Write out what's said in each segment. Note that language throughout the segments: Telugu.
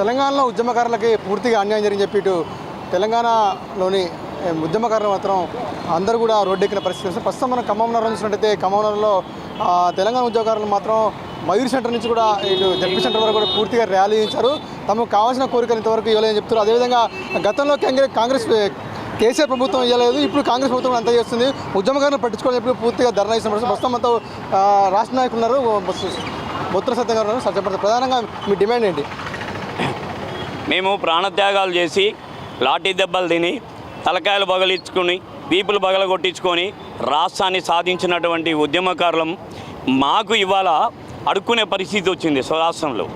తెలంగాణలో ఉద్యమకారులకి పూర్తిగా అన్యాయం జరిగింది చెప్పి ఇటు తెలంగాణలోని ఉద్యమకారులు మాత్రం అందరూ కూడా రోడ్డెక్కిన పరిస్థితి ప్రస్తుతం మనం ఖమ్మం నగరం చూసినట్టయితే ఖమ్మం నగరంలో తెలంగాణ ఉద్యోగకారులు మాత్రం మయూర్ సెంటర్ నుంచి కూడా ఇటు జడ్పీ సెంటర్ వరకు కూడా పూర్తిగా ర్యాలీ ఇచ్చారు తమకు కావాల్సిన కోరికలు ఇంతవరకు ఇవ్వలేదని చెప్తున్నారు. అదేవిధంగా గతంలో కాంగ్రెస్ కాంగ్రెస్ కేసీఆర్ ప్రభుత్వం ఇవ్వలేదు. ఇప్పుడు కాంగ్రెస్ ప్రభుత్వం అంతా చేస్తుంది. ఉద్యమకారులు పట్టించుకోవాలని చెప్పి పూర్తిగా ధర్నా ఇస్తున్నారు ప్రస్తుతం అంతా రాష్ట్ర నాయకులు ఉన్నారు. బొత్తుల సత్యం గారు ఉన్నారు. సత్యపడతారు ప్రధానంగా మీ డిమాండ్ ఏంటి? మేము ప్రాణత్యాగాలు చేసి లాఠీ దెబ్బలు తిని తలకాయలు బగలించుకొని వీపులు బగల కొట్టించుకొని రాష్ట్రాన్ని సాధించినటువంటి ఉద్యమకారులం మాకు ఇవాళ అడుక్కునే పరిస్థితి వచ్చింది స్వరాష్ట్రంలో.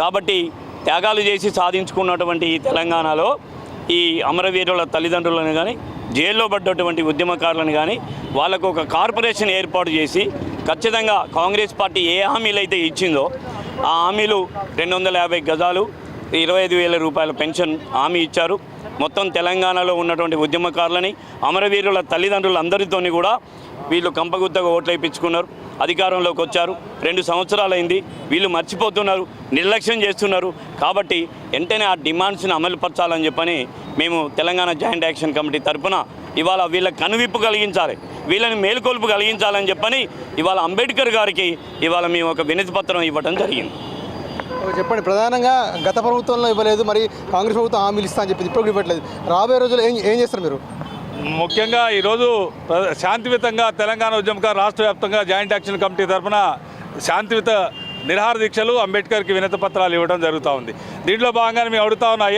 కాబట్టి త్యాగాలు చేసి సాధించుకున్నటువంటి ఈ తెలంగాణలో ఈ అమరవీరుల తల్లిదండ్రులను కానీ జైల్లో పడ్డటువంటి ఉద్యమకారులను కానీ వాళ్ళకు ఒక కార్పొరేషన్ ఏర్పాటు చేసి ఖచ్చితంగా కాంగ్రెస్ పార్టీ ఏ హామీలు అయితే ఇచ్చిందో ఆ హామీలు రెండు వందల యాభై గజాలు ఇరవై ఐదు వేల రూపాయల పెన్షన్ హామీ ఇచ్చారు. మొత్తం తెలంగాణలో ఉన్నటువంటి ఉద్యమకారులని అమరవీరుల తల్లిదండ్రులందరితోని కూడా వీళ్ళు కంపగుత్తగా ఓట్లు వేయించుకున్నారు. అధికారంలోకి వచ్చారు. రెండు సంవత్సరాలైంది. వీళ్ళు మర్చిపోతున్నారు. నిర్లక్ష్యం చేస్తున్నారు. కాబట్టి వెంటనే ఆ డిమాండ్స్ని అమలుపరచాలని చెప్పని మేము తెలంగాణ జాయింట్ యాక్షన్ కమిటీ తరఫున ఇవాళ వీళ్ళ కనువిప్పు కలిగించాలి. వీళ్ళని మేలుకొల్పు కలిగించాలని చెప్పని ఇవాళ అంబేద్కర్ గారికి ఇవాళ మేము ఒక వినతి పత్రం ఇవ్వడం జరిగింది. చెప్పండి. ప్రధానంగా గత ప్రభుత్వంలో ఇవ్వలేదు మరి కాంగ్రెస్ ప్రభుత్వం హామీలు ఇస్తా అని చెప్పింది ఇప్పుడు ఇవ్వట్లేదు. రాబోయే రోజుల్లో ఏం ఏం చేస్తారు మీరు? ముఖ్యంగా ఈరోజు శాంతియుతంగా తెలంగాణ ఉద్యమకారు రాష్ట్ర వ్యాప్తంగా జాయింట్ యాక్షన్ కమిటీ తరఫున శాంతియుత నిరహార దీక్షలు అంబేద్కర్కి వినతి పత్రాలు ఇవ్వడం జరుగుతూ ఉంది. దీంట్లో భాగంగానే మేము అడుగుతా ఉన్నా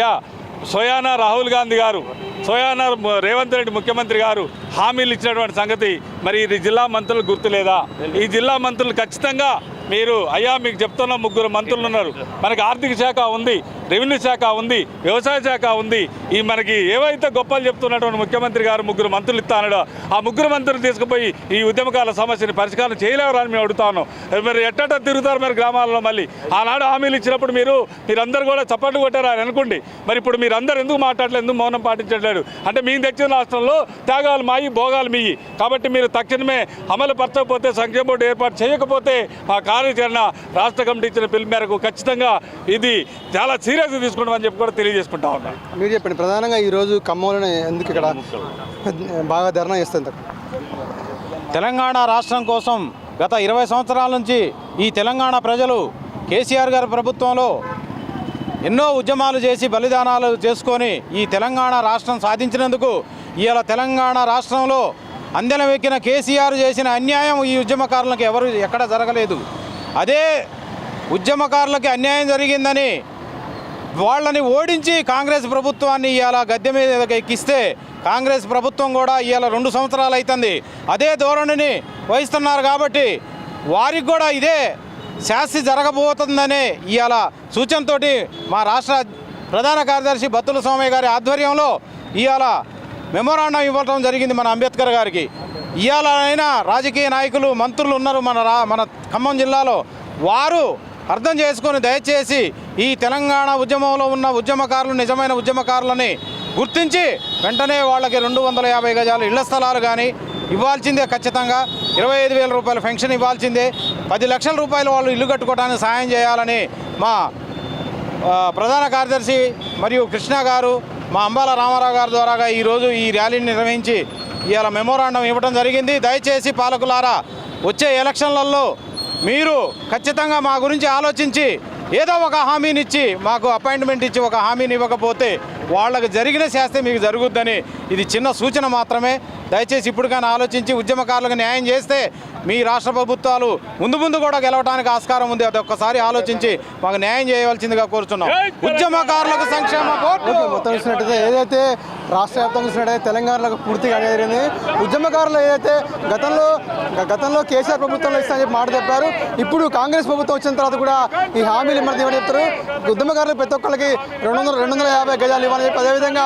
సోయానా రాహుల్ గాంధీ గారు సోయానా రేవంత్ రెడ్డి ముఖ్యమంత్రి గారు హామీలు ఇచ్చినటువంటి సంగతి మరి ఇది జిల్లా మంత్రులు గుర్తులేదా? ఈ జిల్లా మంత్రులు ఖచ్చితంగా మీరు అయ్యా మీకు చెప్తున్న ముగ్గురు మంత్రులు ఉన్నారు మనకి ఆర్థిక శాఖ ఉంది. రెవెన్యూ శాఖ ఉంది వ్యవసాయ శాఖ ఉంది. ఈ మనకి ఏవైతే గొప్పలు చెప్తున్నటువంటి ముఖ్యమంత్రి గారు ముగ్గురు మంత్రులు ఇస్తానడో ఆ ముగ్గురు మంత్రులు తీసుకుపోయి ఈ ఉద్యమకాల సమస్యని పరిష్కారం చేయలేవరని మేము అడుగుతాను మరి ఎట్టట తిరుగుతారు మరి గ్రామాలలో మళ్ళీ? ఆనాడు హామీలు ఇచ్చినప్పుడు మీరు మీరందరూ కూడా చప్పట్లు కొట్టారు అని అనుకోండి. మరి ఇప్పుడు మీరందరూ ఎందుకు మాట్లాడలేదు ఎందుకు మౌనం పాటించట్లేదు? అంటే మేము తెచ్చిన రాష్ట్రంలో త్యాగాలు మాయి భోగాలు మీయి కాబట్టి మీరు తక్షణమే అమలు పరచకపోతే సంక్షేమ బోర్డు ఏర్పాటు చేయకపోతే ఆ కార్యాచరణ రాష్ట్ర కమిటీ ఇచ్చిన పిలుపు మేరకు ఖచ్చితంగా ఇది చాలా సీరియస్గా తీసుకుంటామని చెప్పి కూడా తెలియజేసుకుంటా ఉన్నాం. మీరు చెప్పండి ప్రధానంగా ఈరోజు ఖమ్మంలోనే ఎందుకు ఇక్కడ బాగా ధర్నా చేస్తుంది తెలంగాణ రాష్ట్రం కోసం గత ఇరవై సంవత్సరాల నుంచి ఈ తెలంగాణ ప్రజలు కేసీఆర్ గారి ప్రభుత్వంలో ఎన్నో ఉద్యమాలు చేసి బలిదానాలు చేసుకొని ఈ తెలంగాణ రాష్ట్రం సాధించినందుకు ఇవాళ తెలంగాణ రాష్ట్రంలో అందెల వెక్కిన కేసీఆర్ చేసిన అన్యాయం ఈ ఉద్యమకారులకు ఎవరు ఎక్కడ జరగలేదు. అదే ఉద్యమకారులకి అన్యాయం జరిగిందని వాళ్ళని ఓడించి కాంగ్రెస్ ప్రభుత్వాన్ని ఇవాళ గద్దె మీద ఎక్కిస్తే కాంగ్రెస్ ప్రభుత్వం కూడా ఇవాళ రెండు సంవత్సరాలు అవుతుంది అదే ధోరణిని వహిస్తున్నారు కాబట్టి వారికి కూడా ఇదే శాస్తి జరగబోతుందనే ఇవాళ సూచనతోటి మా రాష్ట్ర ప్రధాన కార్యదర్శి బత్తుల స్వామి గారి ఆధ్వర్యంలో ఇవాళ మెమోరాండం ఇవ్వటం జరిగింది మన అంబేద్కర్ గారికి. ఇవాళ అయినా రాజకీయ నాయకులు మంత్రులు ఉన్నారు మన రా మన ఖమ్మం జిల్లాలో. వారు అర్థం చేసుకొని దయచేసి ఈ తెలంగాణ ఉద్యమంలో ఉన్న ఉద్యమకారులు నిజమైన ఉద్యమకారులని గుర్తించి వెంటనే వాళ్ళకి రెండు వందల యాభై గజాలు ఇళ్ళ స్థలాలు కానీ ఇవ్వాల్సిందే ఖచ్చితంగా. ఇరవై ఐదు వేల రూపాయల పెన్షన్ ఇవ్వాల్సిందే. పది లక్షల రూపాయలు వాళ్ళు ఇల్లు కట్టుకోవడానికి సాయం చేయాలని మా ప్రధాన కార్యదర్శి మరియు కృష్ణ గారు మా అంబాల రామారావు గారి ద్వారాగా ఈరోజు ఈ ర్యాలీని నిర్వహించి ఇవాళ మెమోరాండం ఇవ్వడం జరిగింది. దయచేసి పాలకులారా వచ్చే ఎలక్షన్లలో మీరు ఖచ్చితంగా మా గురించి ఆలోచించి ఏదో ఒక హామీని ఇచ్చి మాకు అపాయింట్మెంట్ ఇచ్చి ఒక హామీని ఇవ్వకపోతే వాళ్ళకి జరిగిన శాస్తి మీకు జరుగుద్దని ఇది చిన్న సూచన మాత్రమే. దయచేసి ఇప్పటికైనా ఆలోచించి ఉద్యమకారులకు న్యాయం చేస్తే మీ రాష్ట్ర ప్రభుత్వాలు ముందు ముందు కూడా గెలవడానికి ఆస్కారం ఉంది. అది ఒక్కసారి ఆలోచించి మాకు న్యాయం చేయవలసిందిగా కోరుతున్నాం ఉద్యమకారులకు సంక్షేమ మొత్తం చూసినట్టయితే ఏదైతే రాష్ట్ర వ్యాప్తంగా చూసినట్టయితే తెలంగాణలో పూర్తిగా జరిగింది ఉద్యమకారులు ఏదైతే గతంలో గతంలో కేసీఆర్ ప్రభుత్వంలో ఇస్తామని చెప్పి మాట చెప్పారు. ఇప్పుడు కాంగ్రెస్ ప్రభుత్వం వచ్చిన తర్వాత కూడా ఈ హామీలు ఇవ్వని చెప్తారు. ఉద్యమకారులు ప్రతి ఒక్కరికి రెండు వందల రెండు వందల యాభై గజాలు ఇవ్వాలని చెప్పి అదేవిధంగా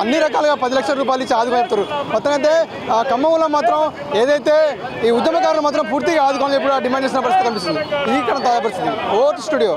అన్ని రకాలుగా పది లక్షల రూపాయలు ఇచ్చి ఆదుకొని చెప్తారు మొత్తం అయితే ఆ, ఖమ్మంలో మాత్రం ఏదైతే ఈ ఉద్యమకారులు మాత్రం పూర్తిగా ఆదుకోవాలని చెప్పి డిమాండ్ చేసిన పరిస్థితి కనిపిస్తుంది. ఈ ఇక్కడ తాజా పరిస్థితి. ఓట్ స్టూడియో.